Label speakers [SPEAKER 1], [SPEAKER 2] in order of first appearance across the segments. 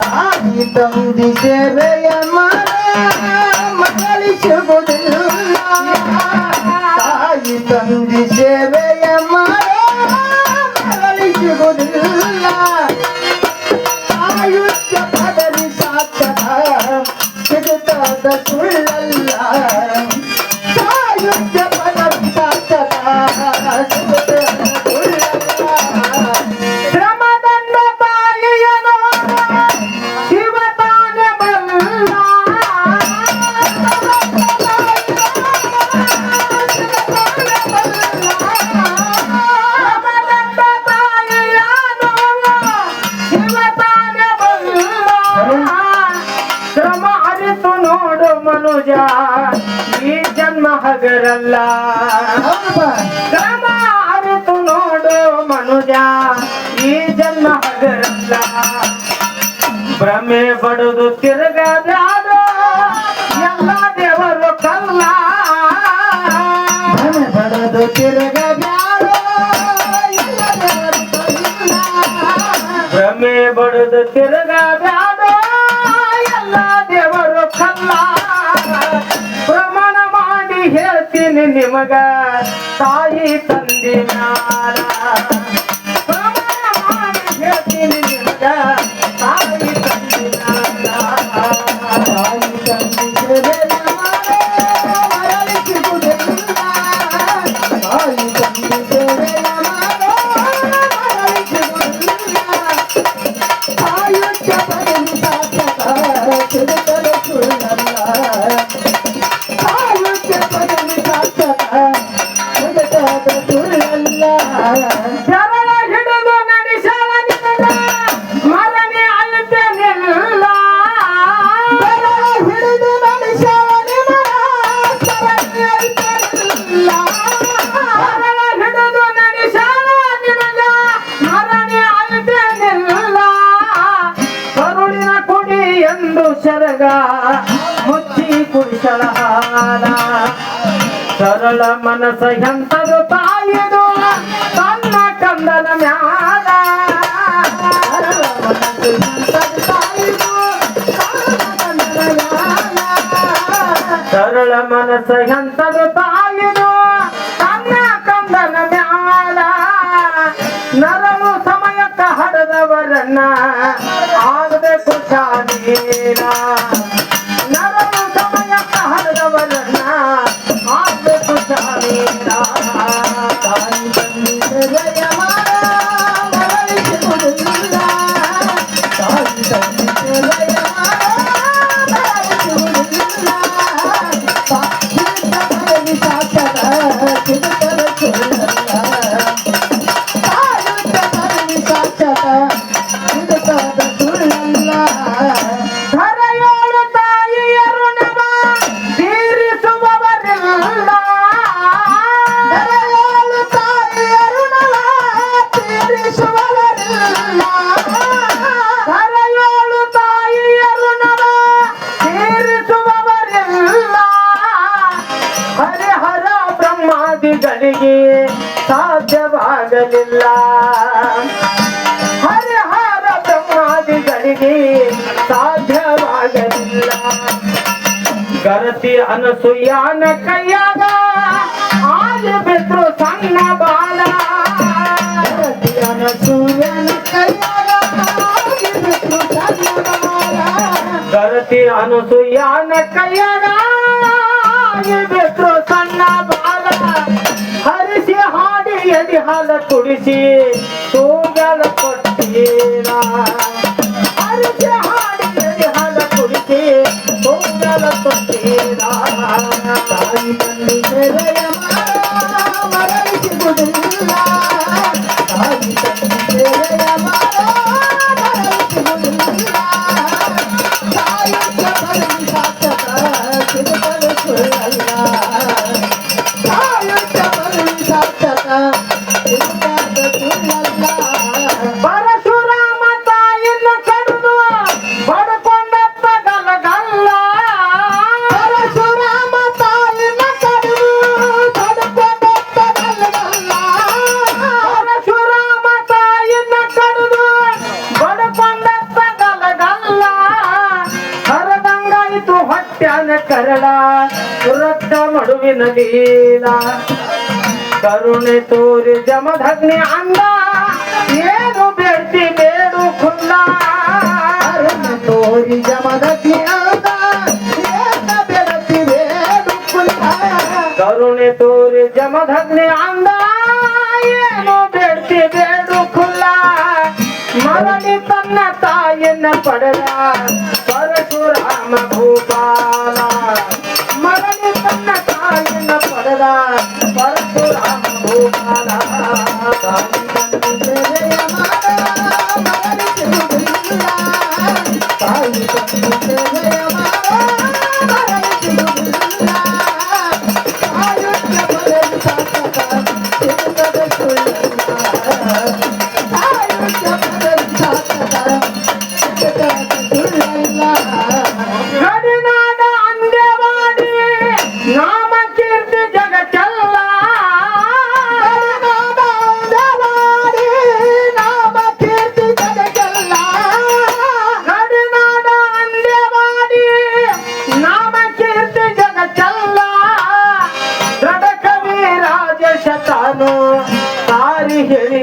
[SPEAKER 1] ತಾಯಿ ತಂದಿ ಸೇವೆಯ ಮಾಡ ಶ್ರಮ ಅರಿತು ನೋಡು ಮನುಜ ಈ ಜನ್ಮ ಹಗರಲ್ಲ ಭ್ರಮೆ ಬಡದು ತಿರುಗದಾಡು ಎಲ್ಲ ದೇವರು ಕಲ್ಲ. ಭ್ರಮೆ ಬಡದು ತಿರುಗದಾಡು ಭ್ರಮೆ ಬಡದು ತಿರುಗದಾಡು ನಿಮಗ ತಾಯಿ ತಂದೆ ಎಂದು ಸರಗ ಮುಚ್ಚಿ ಹಾಲ ಸರಳ ಮನಸ ಎಂತದು ತಾಯಿದು? ತನ್ನ ಕಂದನ ಮ್ಯಾಲ. ಸರಳ ಮನಸ್ಸು ಎಂತದು ತಾಯಿದು. ಸರಳ ಮನಸ್ಸ ಎಂತದು ತಾಯಿದು? ತನ್ನ ಕಂದನ ಮ್ಯಾಲ. ನರಳು ಸಮಯಕ್ಕ ಹಡದವರನ್ನ জানি ಬ್ರಹ್ಮಾದಿಗಳಿಗೆ ಸಾಧ್ಯವಾಗಲಿಲ್ಲ ಹರಿಹರ ಬ್ರಹ್ಮಾದಿಗಳಿಗೆ ಸಾಧ್ಯವಾಗಲಿಲ್ಲ ಗರತಿ ಅನಸೂಯಾನ ಕೈಯಾಗ ಆಗ ಬಿದ್ರು ಸಣ್ಣ ಬಾಲ ಗರತಿ ಅನಸೂಯನ ಕೈಯಾಗ ಆಗ ಬಿದ್ರು ಸಣ್ಣ ಬಾಲ ಗರತಿ ಅನಸೂಯಾನ ಕೈಯಾಗ ಆಗ ಬಿದ್ರು ಸಣ್ಣ ಬಾಲ ಹರಿಸಿ ಎಡಿ ಹಾಲ ಕುಡಿಸಿ ತೂಗಲ ಕೊಟ್ಟೀರ ಹರಿಸಿ ಹಾಡಿ ಎಡಿ ಹಾಲ ಕುಡಿಸಿ ತೂಗಲ ಕೊಟ್ಟೀರ ಕರಳ ರಕ್ತ ಮಡುವಿನ ಲೀಲ. ಕರುಣೆ ತೋರಿ ಜಮಧಗ್ನಿ ಅಂದ, ಏನು ಬೇಡ್ತಿ ಬೇಡು ಕುಂದ
[SPEAKER 2] ಕರುಣೆ ತೋರಿ ಜಮಧಗ್ನಿ ಅಂದ ಬೇಡು ಕುಂದ
[SPEAKER 1] ಕರುಣೆ ತೋರಿ ಜಮಧಗ್ನಿ ಅಂದ, ಏನು ಬೇಡ್ತಿ ಬೇಡು ಕುಲ್ಲ. ಮರಳಿ ತನ್ನ ತಾಯಿಯನ್ನ ಪಡೆದ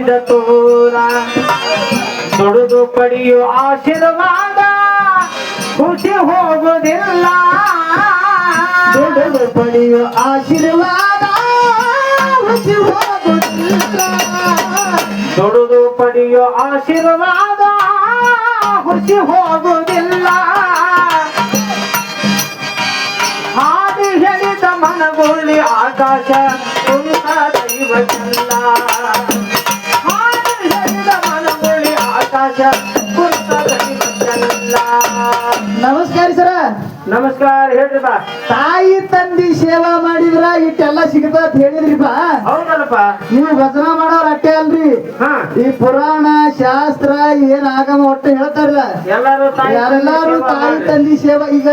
[SPEAKER 1] ಹೇಳಿದ ತೋರ. ದುಡಿದು ಪಡೆಯೋ ಆಶೀರ್ವಾದ ಖುಷಿ ಹೋಗುವುದಿಲ್ಲ
[SPEAKER 2] ದುಡಿದು ಪಡೆಯೋ ಆಶೀರ್ವಾದ ಖುಷಿ ಹೋಗುವುದಿಲ್ಲ
[SPEAKER 1] ದುಡಿದು ಪಡೆಯೋ ಆಶೀರ್ವಾದ ಖುಷಿ ಹೋಗುವುದಿಲ್ಲ ಹಾದಿ ಹೇಳಿದ ಮನಗೊಳ್ಳಿ ಆಕಾಶ ಆಕಾಶ
[SPEAKER 2] ನಮಸ್ಕಾರ
[SPEAKER 1] ಹೇಳ್ರಿ ಬಾ.
[SPEAKER 2] ತಾಯಿ ತಂದಿ ಸೇವಾ ಮಾಡಿದ್ರ ಇಟ್ಟೆಲ್ಲ ಸಿಗತ ಅಂತ ಹೇಳಿದ್ರಿಪ್ಪ
[SPEAKER 1] ಹೌದಲ್ಲಪ್ಪ.
[SPEAKER 2] ನೀವು ವಚನ ಮಾಡೋರ್ ಅಟ್ಟೆ ಅಲ್ರಿ. ಈ ಪುರಾಣ ಶಾಸ್ತ್ರ ಏನ್ ಆಗಮ ಒಟ್ಟು ಹೇಳ್ತಾರಲ್ಲ.
[SPEAKER 1] ಎಲ್ಲಾರು ತಾಯಿ ತಂದೆ
[SPEAKER 2] ಎಲ್ಲಾರು ತಾಯಿ. ತಂದಿ ಸೇವಾ. ಈಗ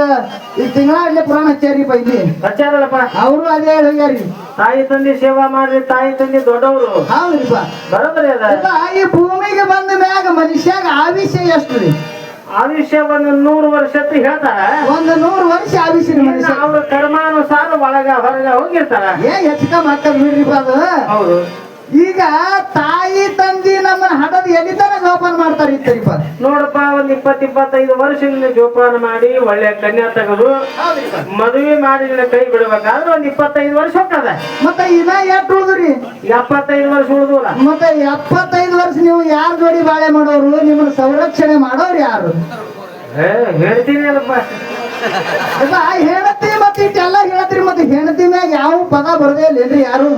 [SPEAKER 2] ಈ ತಿಂಗಳಾಡ್ಲೆ ಪುರಾಣ ಹಚ್ಚಾರಿಪ್ಪ ಇಲ್ಲಿ.
[SPEAKER 1] ಹಚ್ಚಾರಲ್ಲಪ್ಪ.
[SPEAKER 2] ಅವರು ಅದೇ ಹೇಳ್ಯಾರಿ.
[SPEAKER 1] ತಾಯಿ ತಂದಿ ಸೇವಾ ಮಾಡ್ರಿ ತಾಯಿ ತಂದಿ ದೊಡ್ಡವರು.
[SPEAKER 2] ಹೌದ್ರಿಪ್ಪ
[SPEAKER 1] ಬರೋದ್ರಿ ಅದ.
[SPEAKER 2] ಈ ಭೂಮಿಗೆ ಬಂದ ಮ್ಯಾಗ ಮನುಷ್ಯಾಗ ಆವಿಷ್ಯ ಎಷ್ಟು ರೀ
[SPEAKER 1] ಆಯುಷ್ಯ ಒಂದು ನೂರು ವರ್ಷ ಅಂತ ಹೇಳ್ತಾರ.
[SPEAKER 2] ಒಂದು ನೂರು ವರ್ಷ ಆವಿಷ್ಯ ಮನುಷ್ಯ
[SPEAKER 1] ಅವ್ರ ಕರ್ಮಾನುಸಾರ ಒಳಗ ಹೊರಗ ಹೋಗಿರ್ತಾರ.
[SPEAKER 2] ಏ ಹೆಚ್ಚಕ ಮಾತಾಡ್ ಬಿಡ್ರಿಪ್ಪ ಅದು?
[SPEAKER 1] ಹೌದು.
[SPEAKER 2] ಈಗ ತಾಯಿ ತಂದಿ ನಮ್ಮ ಹಡದ ಎಲ್ಲಿತನ ಜೋಪಾನ ಮಾಡ್ತಾರೆ ಇತ್ತರಿಪ್ಪ
[SPEAKER 1] ನೋಡಪ್ಪ ಒಂದ್ ಇಪ್ಪತ್ ಇಪ್ಪತ್ತೈದು ವರ್ಷದಿಂದ ಜೋಪಾನ ಮಾಡಿ ಒಳ್ಳೆ ಕನ್ಯಾ ತಗದು ಮದುವೆ ಮಾಡಿ ಕೈ ಬಿಡ್ಬೇಕಾದ್ರೆ ಒಂದ್ ಇಪ್ಪತ್ತೈದು ವರ್ಷ ಹೋಗ್ತದ.
[SPEAKER 2] ಮತ್ತೆ ಇನ್ನ ಎಷ್ಟು ಉಳಿದ್ರಿ?
[SPEAKER 1] ಎಪ್ಪತ್ತೈದು ವರ್ಷ
[SPEAKER 2] ಮತ್ತೆ ಎಪ್ಪತ್ತೈದು ವರ್ಷ ನೀವು ಯಾರ ಜೋಡಿ ಬಾಳೆ ಮಾಡೋರು? ನಿಮ್ಮನ್ನ ಸಂರಕ್ಷಣೆ ಮಾಡೋರು ಯಾರು?
[SPEAKER 1] ಹೇಳ್ತೀನಿ ಅಲ್ಲಪ್ಪ.
[SPEAKER 2] ಮತ್ತೆ ಇಷ್ಟೆಲ್ಲ ಹೇಳತ್ರಿ ಮತ್ತೆ ಹೆಂಡತಿ ಮ್ಯಾಗ ಯಾವ ಪದ ಬರದೇ ಇಲ್ಲೇನ್ರಿ ಯಾರು?